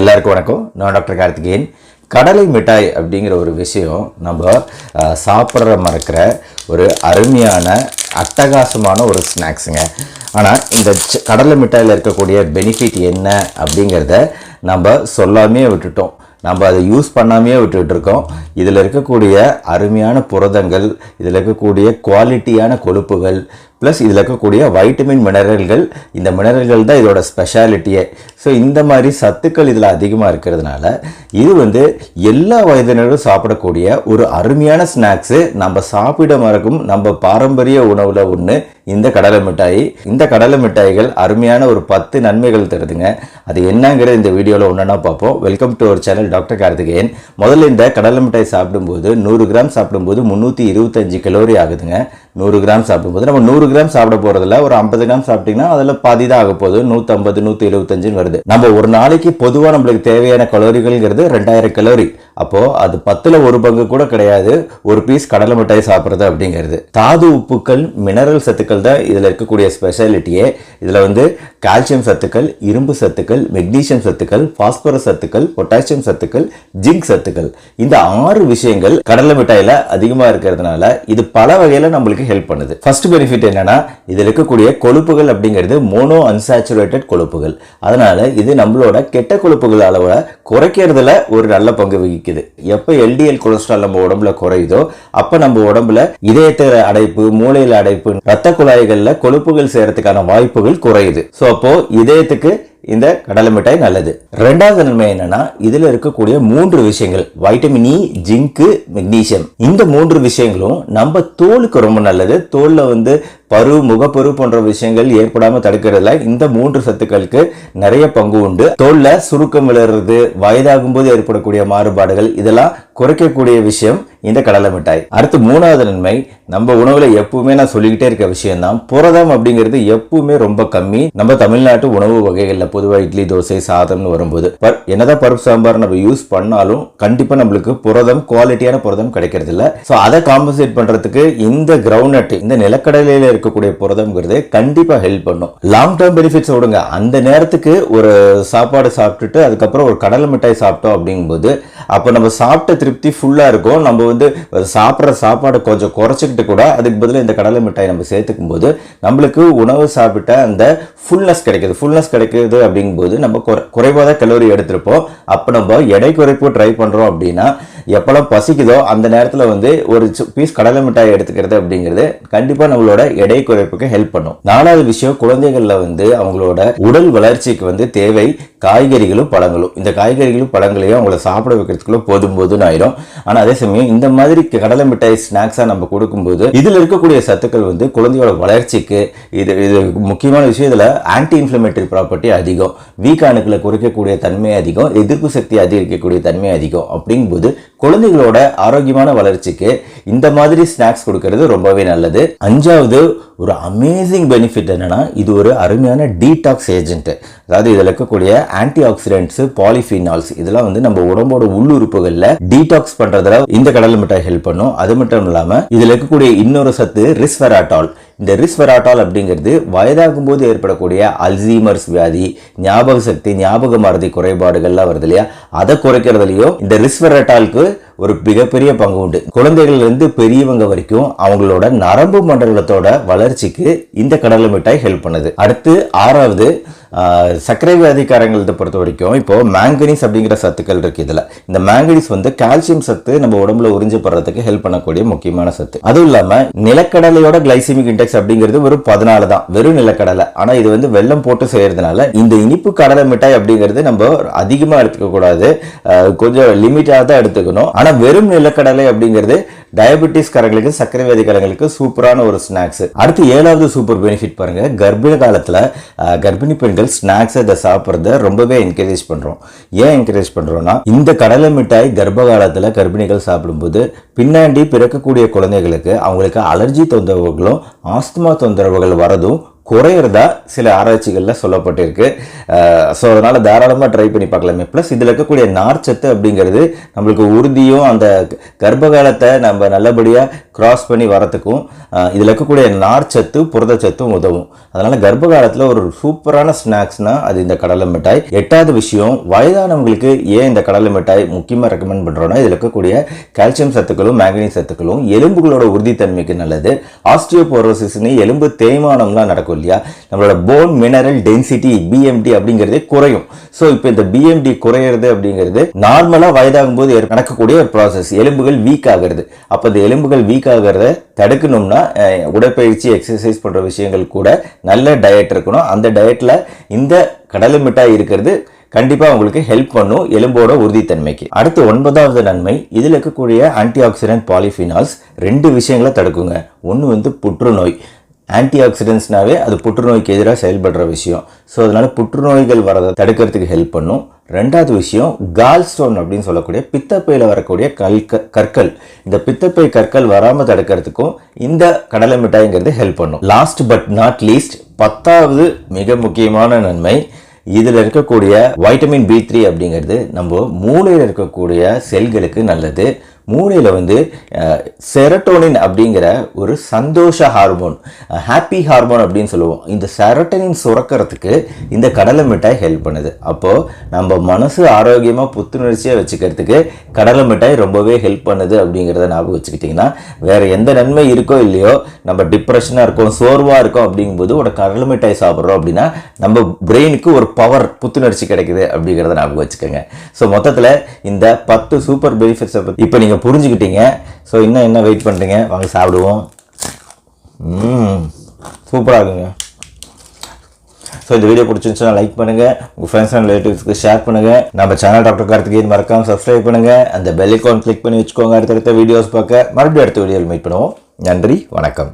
எல்லாருக்கும் வணக்கம். நான் டாக்டர் கார்த்திகேயன். கடலை மிட்டாய் அப்படிங்கிற ஒரு விஷயம் நம்ம சாப்பிட்ற மறக்கிற ஒரு அருமையான அட்டகாசமான ஒரு ஸ்நாக்ஸுங்க. ஆனால் இந்த கடலை மிட்டாயில் இருக்கக்கூடிய பெனிஃபிட் என்ன அப்படிங்கிறத நம்ம சொல்லாமே விட்டுட்டோம். நம்ம அதை யூஸ் பண்ணாமையே விட்டுட்டுருக்கோம் இதில் இருக்கக்கூடிய அருமையான புரதங்கள் இதில் இருக்கக்கூடிய குவாலிட்டியான கொழுப்புகள் ப்ளஸ் இதில் இருக்கக்கூடிய வைட்டமின் மினரல்கள் இந்த மினரல்கள் தான் இதோட ஸ்பெஷாலிட்டியே ஸோ இந்த மாதிரி சத்துக்கள் இதில் அதிகமாக இருக்கிறதுனால இது வந்து எல்லா வயதினரும் சாப்பிடக்கூடிய ஒரு அருமையான ஸ்நாக்ஸு நம்ம சாப்பிட மறக்கும் நம்ம பாரம்பரிய உணவில் ஒன்று இந்த கடலை மிட்டாய். இந்த கடலை மிட்டாய்கள் அருமையான ஒரு பத்து நன்மைகள் தருதுங்க. அது என்னங்கிறது இந்த வீடியோவில் ஒன்றுன்னா பார்ப்போம். Welcome to our channel doctor Karthikeyan முதல்ல இந்த கடலை மிட்டாய் சாப்பிடும்போது நூறு கிராம் சாப்பிடும்போது முந்நூற்றி இருபத்தஞ்சு கலோரி ஆகுதுங்க. நூறு கிராம் சாப்பிடும்போது நம்ம நூறு கிராம் சாப்பிட போகிறதில்ல ஒரு ஐம்பது கிராம் சாப்பிட்டீங்கன்னா அதில் பாதி தான் ஆக போகுது. நூற்றம்பது நூற்றி எழுபத்தஞ்சுன்னு வருது. நம்ம ஒரு நாளைக்கு பொதுவாக நம்மளுக்கு தேவையான கலோரிகள்ங்கிறது ரெண்டாயிரம் கலோரி. அப்போ அது பத்தில் ஒரு பங்கு கூட கிடையாது. ஒரு பீஸ் கடலை மிட்டாய் சாப்பிட்றது அப்படிங்கிறது. தாது உப்புக்கள் மினரல் சத்துக்கள் தான் இதில் இருக்கக்கூடிய ஸ்பெஷாலிட்டியே இதில் வந்து கால்சியம் சத்துக்கள் இரும்பு சத்துக்கள் மெக்னீசியம் சத்துக்கள் பாஸ்பரஸ் சத்துக்கள் பொட்டாசியம் சத்துக்கள் ஜிங்க் சத்துக்கள். இந்த ஆறு விஷயங்கள் கடலை மிட்டாயில் அதிகமாக இருக்கிறதுனால இது பல வகையில் நம்மளுக்கு ஹெல்ப் பண்ணுது. ஃபர்ஸ்ட் பெனிஃபிட் என்ன என்னென்னா இதில் இருக்கக்கூடிய கொழுப்புகள் அப்படிங்கிறது மோனோ அன்சாச்சுரேட்டட் கொழுப்புகள். அதனால இது நம்மளோட கெட்ட கொழுப்புகள் அளவை குறைக்கிறதுல ஒரு நல்ல பங்கு வகிக்குது. எப்போ எல்டிஎல் கொலஸ்ட்ரால் நம்ம உடம்புல குறையுதோ அப்போ நம்ம உடம்புல இதயத்தில் அடைப்பு மூளையில் அடைப்பு ரத்த குழாய்களில் கொழுப்புகள் சேரத்துக்கான வாய்ப்புகள் குறையுது. ஸோ அப்போ இதயத்துக்கு இந்த கடலை மிட்டாய் நல்லது. ரெண்டாவது நன்மை என்னன்னா இதுல இருக்கக்கூடிய மூன்று விஷயங்கள் வைட்டமின் இ ஜிங்கு மெக்னீசியம் இந்த மூன்று விஷயங்களும் நம்ம தோலுக்கு ரொம்ப நல்லது. தோல்ல வந்து பரு முகப்பரு போன்ற விஷயங்கள் ஏற்படாம தடுக்கிறதுல இந்த மூன்று சத்துக்களுக்கு நிறைய பங்கு உண்டு. தோல்ல சுருக்கம் விழுறது வயதாகும் போது ஏற்படக்கூடிய மாறுபாடுகள் இதெல்லாம் குறைக்கக்கூடிய விஷயம் இந்த கடலை மிட்டாய். அடுத்து மூணாவது நன்மை நம்ம உணவுல எப்பவுமே நான் சொல்லிக்கிட்டே இருக்க விஷயம் தான் புரதம் அப்படிங்கிறது எப்பவுமே ரொம்ப கம்மி. நம்ம தமிழ்நாட்டு உணவு வகைகள்ல பொதுவாக இட்லி தோசை சாதம்னு வரும்போது என்னதான் பருப்பு சாம்பார் நம்ம யூஸ் பண்ணாலும் கண்டிப்பா நம்மளுக்கு புரதம் குவாலிட்டியான புரதம் கிடைக்கிறது இல்லை ஸோ அதை காம்பன்சேட் பண்றதுக்கு இந்த கிரவுண்ட் நட் இந்த நிலக்கடலையில இருக்கக்கூடிய புரதம்ங்கிறது கண்டிப்பா ஹெல்ப் பண்ணும். லாங் டேர்ம் பெனிஃபிட்ஸ் விடுங்க. அந்த நேரத்துக்கு ஒரு சாப்பாடு சாப்பிட்டுட்டு அதுக்கப்புறம் ஒரு கடலை மிட்டாய் சாப்பிட்டோம் அப்படிங்கும்போது அப்போ நம்ம சாப்பிட்ட திருப்தி ஃபுல்லா இருக்கும். நம்ம வந்து சாப்பிட்ற சாப்பாடை கொஞ்சம் குறைச்சிக்கிட்டு கூட அதுக்கு பதிலாக இந்த கடலை மிட்டாய் நம்ம சேர்த்துக்கும் போது நம்மளுக்கு உணவு சாப்பிட்ட அந்த ஃபுல்னஸ் கிடைக்குது. ஃபுல்னஸ் கிடைக்குது அப்படிங்கும்போது நம்ம குறைவாக தான் கலோரி எடுத்திருப்போம். அப்போ நம்ம எடை குறைப்பு ட்ரை பண்ணுறோம் அப்படின்னா எப்போல்லாம் பசிக்குதோ அந்த நேரத்தில் வந்து ஒரு பீஸ் கடலை மிட்டாய் எடுத்துக்கிறது அப்படிங்கிறது கண்டிப்பாக நம்மளோட எடை குறைப்புக்கு ஹெல்ப் பண்ணும். நாலாவது விஷயம் குழந்தைகளில் வந்து அவங்களோட உடல் வளர்ச்சிக்கு வந்து தேவை காய்கறிகளும் பழங்களும். இந்த காய்கறிகளும் பழங்களையும் அவங்கள சாப்பிட வைக்கிறதுக்குள்ள போதும் போதும் ஆயிரும். ஆனால் அதே சமயம் இந்த மாதிரி கடலை மிட்டாய் ஸ்நாக்ஸாக நம்ம கொடுக்கும்போது இதில் இருக்கக்கூடிய சத்துக்கள் வந்து குழந்தையோட வளர்ச்சிக்கு இது இது முக்கியமான விஷயம். இதில் ஆன்டி இன்ஃப்ளமேட்டரி ப்ராப்பர்ட்டி அதிகம். வீக் அணுக்களை குறைக்கக்கூடிய தன்மை அதிகம். எதிர்ப்பு சக்தி அதிகரிக்கக்கூடிய தன்மை அதிகம். அப்படிங்கும்போது குழந்தைகளோட ஆரோக்கியமான வளர்ச்சிக்கு இந்த மாதிரி ஸ்நாக்ஸ் கொடுக்கறது ரொம்பவே நல்லது. அஞ்சாவது ஒரு அமேசிங் பெனிஃபிட் என்னன்னா இது ஒரு அருமையான டீடாக்ஸ் ஏஜென்ட் அதாவது இதில் இருக்கக்கூடிய ஆன்டி ஆக்சிடென்ட்ஸ் பாலிஃபினால்ஸ் இதெல்லாம் வந்து நம்ம உடம்போட உள்ளுறுப்புகளில் டீடாக்ஸ் பண்றதுல இந்த கடலை மிட்டாய் ஹெல்ப் பண்ணும். அது மட்டும் இல்லாமல் இதில் இருக்கக்கூடிய இன்னொரு சத்து ரிஸ்வெராட்டால் இந்த ரிஸ்வராட்டால் அப்படிங்கிறது வயதாகும் போது ஏற்படக்கூடிய அல்சீமர்ஸ் வியாதி ஞாபக சக்தி ஞாபக மருதி குறைபாடுகள்லாம் வருது இல்லையா? அதை குறைக்கிறதுலையும் இந்த ரிஸ்வராட்டாலுக்கு ஒரு மிகப்பெரிய பங்கு உண்டு. குழந்தைகள்ல இருந்து பெரியவங்க வரைக்கும் அவங்களோட நரம்பு மண்டலத்தோட வளர்ச்சிக்கு இந்த கடலை மிட்டாய் ஹெல்ப் பண்ணுது. அடுத்து ஆறாவது சர்க்கரை வியாதிக்காரங்களை பொறுத்த வரைக்கும் இப்போ மேங்கனீஸ் அப்படிங்கிற சத்துக்கள் இருக்கு இதில். இந்த மேங்கனீஸ் வந்து கால்சியம் சத்து நம்ம உடம்புல உறிஞ்சப்படுறதுக்கு ஹெல்ப் பண்ணக்கூடிய முக்கியமான சத்து. அதுவும் இல்லாமல் நிலக்கடலையோட கிளைசிமிக் இண்டெக்ஸ் அப்படிங்கிறது வெறும் பதினாலு தான். வெறும் நிலக்கடலை. ஆனால் இது வந்து வெள்ளம் போட்டு செய்யறதுனால இந்த இனிப்பு கடலை மிட்டாய் அப்படிங்கிறது நம்ம அதிகமாக எடுத்துக்கக்கூடாது. கொஞ்சம் லிமிட்டாக தான் எடுத்துக்கணும். ஆனால் ஆனால் வெறும் நிலக்கடலை அப்படிங்கிறது டயபெட்டிஸ்காரங்களுக்கு சர்க்கரை வியாதிக்காரங்களுக்கு சூப்பரான ஒரு ஸ்நாக்ஸ் அடுத்து ஏழாவது சூப்பர் பெனிஃபிட் பாருங்க. கர்ப்பிணி காலத்தில் கர்ப்பிணி பெண்கள் ஸ்நாக்ஸ் இதை சாப்பிட்றத ரொம்பவே என்கரேஜ் பண்றோம். ஏன் என்கரேஜ் பண்ணுறோம்னா இந்த கடலை மிட்டாய் கர்ப்ப காலத்தில் கர்ப்பிணிகள் சாப்பிடும்போது பின்னாடி பிறக்கக்கூடிய குழந்தைகளுக்கு அவங்களுக்கு அலர்ஜி தொந்தரவுகளும் ஆஸ்துமா தொந்தரவுகள் வரதும் குறையிறதா சில ஆராய்ச்சிகளில் சொல்லப்பட்டிருக்கு. ஸோ அதனால் தாராளமாக ட்ரை பண்ணி பார்க்கலாமே. ப்ளஸ் இதில் இருக்கக்கூடிய நார்ச்சத்து அப்படிங்கிறது நம்மளுக்கு உறுதியும் அந்த கர்ப்பகாலத்தை நம்ம நல்லபடியாக கிராஸ் பண்ணி வரத்துக்கும் இதில் இருக்கக்கூடிய நார்ச்சத்து புரதச்சத்தும் உதவும். அதனால் கர்ப்பகாலத்தில் ஒரு சூப்பரான ஸ்நாக்ஸ்னால் அது இந்த கடலை மிட்டாய். எட்டாவது விஷயம் வயதானவங்களுக்கு ஏன் இந்த கடலை மிட்டாய் முக்கியமாக ரெக்கமெண்ட் பண்ணுறோன்னா இதில் இருக்கக்கூடிய கால்சியம் சத்துக்களும் மேங்கனீஸ் சத்துக்களும் எலும்புகளோட உறுதித்தன்மைக்கு நல்லது. ஆஸ்டியோபோரோசிஸ்னு எலும்பு தேய்மானம்லாம் நடக்கும் இல்லையா? நம்மளோட போன் மினரல் டென்சிட்டி பிஎம்டி அப்படிங்கிறதே குறையும். ஸோ இப்போ இந்த பிஎம்டி குறையிறது அப்படிங்கிறது நார்மலாக வயதாகும் போது நடக்கக்கூடிய ஒரு ப்ராசஸ் எலும்புகள் வீக் ஆகிறது. அப்போ இந்த எலும்புகள் வீக் ஆகிறத தடுக்கணும்னா உடற்பயிற்சி எக்ஸசைஸ் பண்ணுற விஷயங்கள் கூட நல்ல டயட் இருக்கணும். அந்த டயட்டில் இந்த கடலை மிட்டாய் இருக்கிறது கண்டிப்பாக உங்களுக்கு ஹெல்ப் பண்ணும் எலும்போட உறுதித்தன்மைக்கு. அடுத்து ஒன்பதாவது நன்மை இதில் இருக்கக்கூடிய ஆன்டி ஆக்சிடென்ட் பாலிஃபினால்ஸ் ரெண்டு விஷயங்களை தடுக்குங்க. ஒன்று வந்து புற்றுநோய். ஆன்டி ஆக்சிடென்ட்ஸ்னாவே அது புற்றுநோய்க்கு எதிராக செயல்படுற விஷயம். ஸோ அதனால புற்றுநோய்கள் வரதை தடுக்கிறதுக்கு ஹெல்ப் பண்ணும். ரெண்டாவது விஷயம் கால் ஸ்டோன் அப்படின்னு சொல்லக்கூடிய பித்தப்பையில் வரக்கூடிய கல் கற்கள். இந்த பித்தப்பை கற்கள் வராமல் தடுக்கிறதுக்கும் இந்த கடலை மிட்டாய்ங்கிறது ஹெல்ப் பண்ணும். லாஸ்ட் பட் நாட் லீஸ்ட் பத்தாவது மிக முக்கியமான நன்மை இதில் இருக்கக்கூடிய வைட்டமின் பி த்ரீ அப்படிங்கிறது நம்ம மூளையில் இருக்கக்கூடிய செல்களுக்கு நல்லது. மூளையில் வந்து செரட்டோனின் அப்படிங்கிற ஒரு சந்தோஷ ஹார்மோன் ஹாப்பி ஹார்மோன் அப்படின்னு சொல்லுவோம். இந்த செரட்டனின் சுரக்கிறதுக்கு இந்த கடலை மிட்டாய் ஹெல்ப் பண்ணுது. அப்போது நம்ம மனசு ஆரோக்கியமாக புத்துணர்ச்சியாக வச்சுக்கிறதுக்கு கடலை மிட்டாய் ரொம்பவே ஹெல்ப் பண்ணுது அப்படிங்கிறத ஞாபகம் வச்சுக்கிட்டிங்கன்னா வேறு எந்த நன்மை இருக்கோ இல்லையோ நம்ம டிப்ரெஷனாக இருக்கோம் சோர்வாக இருக்கோம் அப்படிங்கும்போது ஒரு கடலை மிட்டாய் சாப்பிட்றோம் அப்படின்னா நம்ம பிரெயினுக்கு ஒரு பவர் புத்துணர்ச்சி கிடைக்குது அப்படிங்கிறத ஞாபகம் வச்சுக்கோங்க. ஸோ மொத்தத்தில் இந்த பத்து சூப்பர் பெனிஃபிட்ஸை பற்றி இப்போ நீங்கள் புரிஞ்சுக்கிட்டீங்க. ஸோ இன்னும் என்ன வெயிட் பண்ணுறீங்க வாங்க சாப்பிடுவோம். சூப்பராக இருக்குங்க. ஸோ இந்த வீடியோ பிடிச்சிருந்துச்சுன்னா லைக் பண்ணுங்கள் உங்கள் ஃப்ரெண்ட்ஸ் அண்ட் ரிலேட்டிவ்ஸ்க்கு ஷேர் பண்ணுங்கள் நம்ம சேனல் டாக்டர் கார்த்திகேயன் மறக்காமல் சப்ஸ்கிரைப் பண்ணுங்கள் அந்த பெல் ஐக்கான் கிளிக் பண்ணி வச்சுக்கோங்க. அடுத்தடுத்த வீடியோஸ் பார்க்க. மறுபடியும் அடுத்த வீடியோவில் மீட் பண்ணுவோம். நன்றி வணக்கம்.